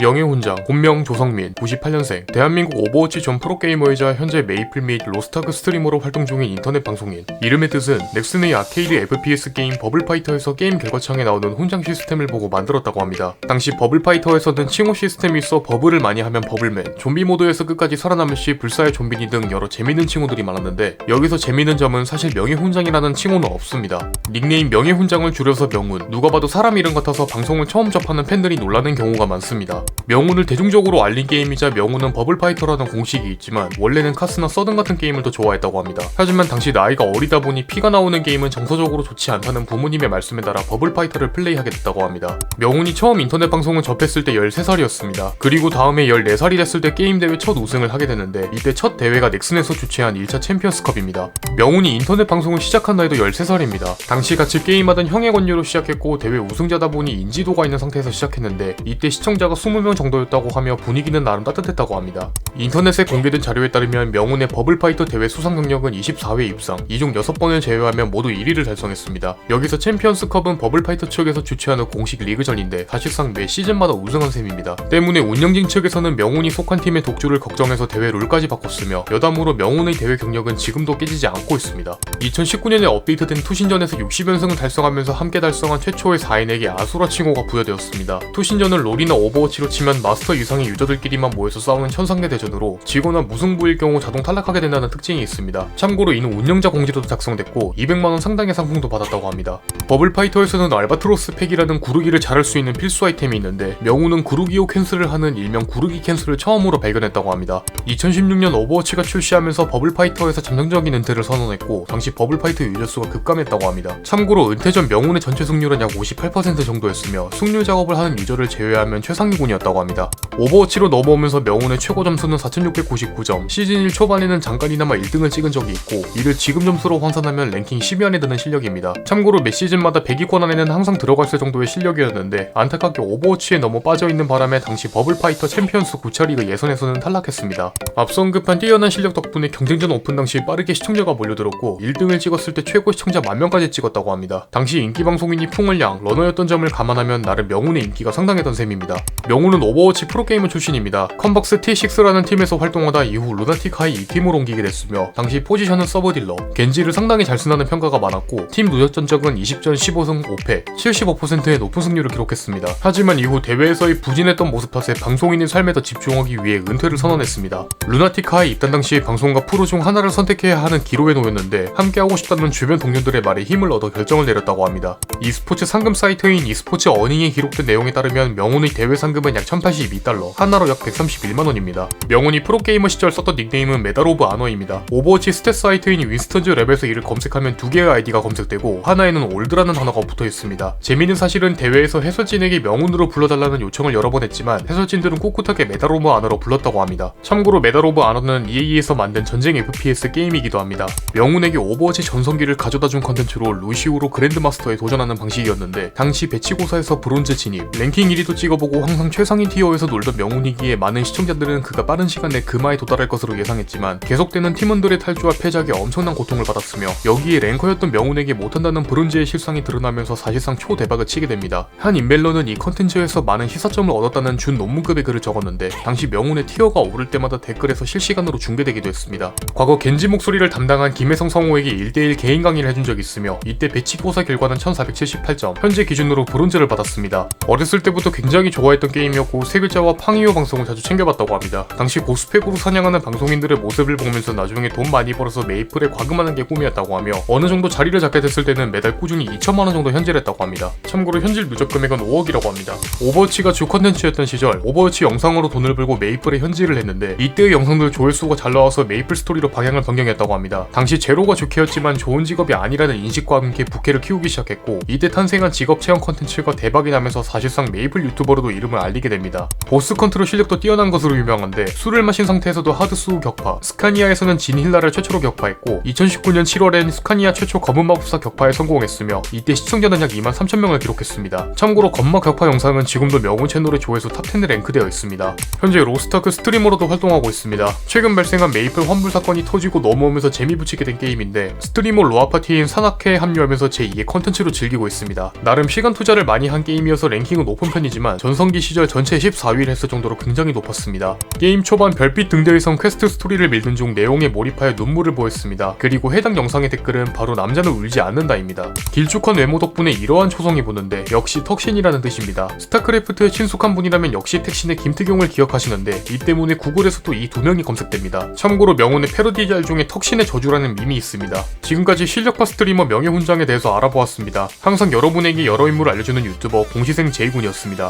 명예훈장, 본명 조성민, 98년생, 대한민국 오버워치 전 프로게이머이자 현재 메이플 및 로스타크 스트리머로 활동 중인 인터넷 방송인. 이름의 뜻은 넥슨의 아케이드 FPS 게임 버블파이터에서 게임 결과창에 나오는 훈장 시스템을 보고 만들었다고 합니다. 당시 버블파이터에서는 칭호 시스템이 있어 버블을 많이 하면 버블맨, 좀비 모드에서 끝까지 살아남을 시 불사의 좀비니 등 여러 재밌는 칭호들이 많았는데 여기서 재밌는 점은 사실 명예훈장이라는 칭호는 없습니다. 닉네임 명예훈장을 줄여서 명훈, 누가 봐도 사람 이름 같아서 방송을 처음 접하는 팬들이 놀라는 경우가 많습니다. 명훈을 대중적으로 알린 게임이자 명훈은 버블파이터라는 공식이 있지만 원래는 카스나 서든 같은 게임을 더 좋아했다고 합니다. 하지만 당시 나이가 어리다 보니 피가 나오는 게임은 정서적으로 좋지 않다는 부모님의 말씀에 따라 버블파이터를 플레이하게 됐다고 합니다. 명훈이 처음 인터넷 방송을 접했을 때 13살이었습니다. 그리고 다음에 14살이 됐을 때 게임 대회 첫 우승을 하게 되는데 이때 첫 대회가 넥슨에서 주최한 1차 챔피언스컵입니다. 명훈이 인터넷 방송을 시작한 나이도 13살입니다. 당시 같이 게임하던 형의 권유로 시작했고 대회 우승자다 보니 인지도가 있는 상태에서 시작했는데 이때 시청자가 20명 정도였다고 하며 분위기는 나름 따뜻했다고 합니다. 인터넷에 공개된 자료에 따르면 명훈의 버블파이터 대회 수상 경력은 24회 입상, 이 중 6번을 제외하면 모두 1위를 달성했습니다. 여기서 챔피언스컵은 버블파이터 측에서 주최하는 공식 리그전인데 사실상 매 시즌마다 우승한 셈입니다. 때문에 운영진 측에서는 명훈이 속한 팀의 독주를 걱정해서 대회 룰까지 바꿨으며 여담으로 명훈의 대회 경력은 지금도 깨지지 않고 있습니다. 2019년에 업데이트된 투신전에서 60연승을 달성하면서 함께 달성한 최초의 4인에게 아수라 칭호가 부여되었습니다. 투신전은 롤이나 오버워치로 치면 마스터 이상의 유저들끼리만 모여서 싸우는 천상대 대전으로 지거나 무승부일 경우 자동 탈락하게 된다는 특징이 있습니다. 참고로 이는 운영자 공지도도 작성됐고 200만원 상당의 상품도 받았다고 합니다. 버블파이터에서는 알바트로스 팩이라는 구르기를 잘할 수 있는 필수 아이템이 있는데 명우는 구르기호 캔슬을 하는 일명 구르기 캔슬을 처음으로 발견했다고 합니다. 2016년 오버워치가 출시하면서 버블파이터에서 잠정적인 은퇴를 선언했고 당시 버블파이터 유저 수가 급감했다고 합니다. 참고로 은퇴 전 명운의 전체 승률은 약 58% 정도였으며 승률 작업을 하는 유저를 제외하면 최상위군이었다고 합니다. 오버워치로 넘어오면서 명운의 최고 점수는 4699점, 시즌 1 초반에는 잠깐이나마 1등을 찍은 적이 있고 이를 지금 점수로 환산하면 랭킹 10위 안에 드는 실력입니다. 참고로 매 시즌마다 100위권 안에는 항상 들어갔을 정도의 실력이었는데 안타깝게 오버워치에 너무 빠져있는 바람에 당시 버블파이터 챔피언스 9차 리그 예선에서는 탈락했습니다. 앞서 언급한 뛰어난 실력 덕분에 경쟁전 오픈 당시 빠르게 시청자가 몰려들었고 1등을 찍었을 때 최고 시청자 만 명까지 찍었다고 합니다. 당시 인기 방송인이 풍을양 러너였던 점을 감안하면 나름 명운의 인기가 상당했던 셈입니다. 명운은 오버워치 프로게이머 출신입니다. 컨박스 T6라는 팀에서 활동하다 이후 루나틱 하이 2팀으로 옮기게 됐으며 당시 포지션은 서브 딜러, 겐지를 상당히 잘 쓴다는 평가가 많았고 팀 누적 전적은 20전 15승 5패, 75%의 높은 승률을 기록했습니다. 하지만 이후 대회에서의 부진했던 모습 탓에 방송인의 삶에 더 집중하기 위해 은퇴를 선언했습니다. 하이 입단 당시 방송과 프로 중 하나를 선택해야 하는 기로 에 놓였는데 함께하고 싶다는 주변 동료들의 말에 힘을 얻어 결정을 내렸다고 합니다. e스포츠 상금 사이트인 e스포츠 어닝에 기록된 내용에 따르면 명훈의 대회 상금은 약 1082달러, 하나로 약 131만원입니다. 명훈이 프로게이머 시절 썼던 닉네임은 메달 오브 아너입니다. 오버워치 스탯 사이트인 윈스턴즈 랩에서 이를 검색하면 두 개의 아이디가 검색되고 하나에는 올드라는 단어가 붙어 있습니다. 재미있는 사실은 대회에서 해설진에게 명훈으로 불러달라는 요청을 여러 번 했지만 해설진들은 꿋꿋하게 메달 오브 아너로 불렀다고 합니다. 참고로 메달 오브 아너는 EA에서 만든 전쟁 FPS 게임이기도 합니다. 명훈에게 오버워치 전성기를 가져다 준 컨텐츠로 루시우로 그랜드마스터에 도전하는 방식이었는데 당시 배치고사에서 브론즈 진입, 랭킹 1위도 찍어보고 항상 최상위 티어에서 놀던 명훈이기에 많은 시청자들은 그가 빠른 시간 내 금화에 도달할 것으로 예상했지만 계속되는 팀원들의 탈주와 패작에 엄청난 고통을 받았으며 여기에 랭커였던 명훈에게 못한다는 브론즈의 실상이 드러나면서 사실상 초대박을 치게 됩니다. 한 인벨러는 이 컨텐츠에서 많은 시사점을 얻었다는 준 논문급의 글을 적었는데 당시 명훈의 티어가 오를 때마다 댓글에서 실시간으로 중계되기도 했습니다. 과거 겐지 목소리를 담당한 김혜성 성우에게 1대1 개인 강의를 해준 적이 있으며 이때 배치고사 결과는 1478점, 현재 기준으로 브론즈를 받았습니다. 어렸을 때부터 굉장히 좋아했던 게임이었고 세 글자와 팡이오 방송을 자주 챙겨봤다고 합니다. 당시 고스펙으로 사냥하는 방송인들의 모습을 보면서 나중에 돈 많이 벌어서 메이플에 과금하는 게 꿈이었다고 하며 어느 정도 자리를 잡게 됐을 때는 매달 꾸준히 2천만 원 정도 현질했다고 합니다. 참고로 현질 누적 금액은 5억이라고 합니다. 오버워치가 주 컨텐츠였던 시절 오버워치 영상으로 돈을 벌고 메이플에 현질을 했는데 이때의 영상들 조회수가 잘 나와서 메이플 스토리로 방향을 변경했다고 합니다. 당시 제로가 좋게였지만 좋은 직업이 아니라는 인식과 함께 부캐를 키우기 시작했고 이때 탄생한 직업 체험 컨텐츠가 대박이 나면서 사실상 메이플 유튜버로도 이름을 알리게 됩니다. 보스 컨트롤 실력도 뛰어난 것으로 유명한데 술을 마신 상태에서도 하드수우 격파, 스카니아에서는 진 힐라를 최초로 격파했고 2019년 7월엔 스카니아 최초 검은 마법사 격파에 성공했으며 이때 시청자는 약 2만 3천 명을 기록했습니다. 참고로 검마 격파 영상은 지금도 명운 채널의 조회수 탑10에 랭크되어 있습니다. 현재 로스타크 스트리머로도 활동하고 있습니다. 최근 발생한 메이플 환불 사건이 터지고 넘어오면서 재미 붙이 게 된 게임인데 스트리머 로아 파티인 산악회에 합류하면서 제2의 컨텐츠로 즐기고 있습니다. 나름 시간 투자를 많이 한 게임이어서 랭킹은 높은 편이지만 전성기 시절 전체 14위를 했을 정도로 굉장히 높았습니다. 게임 초반 별빛 등대에선 퀘스트 스토리를 밀는 중 내용에 몰입하여 눈물을 보였습니다. 그리고 해당 영상의 댓글은 바로 남자는 울지 않는다입니다. 길쭉한 외모 덕분에 이러한 초성이 보는데 역시 턱신이라는 뜻입니다. 스타크래프트에 친숙한 분이라면 역시 택신의 김태경을 기억하시는데 이 때문에 구글에서도 이 두 명이 검색됩니다. 참고로 명훈의 패러디 잘 중에 턱신의 저주 라는 밈이 있습니다. 지금까지 실력파 스트리머 명예훈장에 대해서 알아보았습니다. 항상 여러분에게 여러 인물을 알려주는 유튜버 공시생 제이군이었습니다.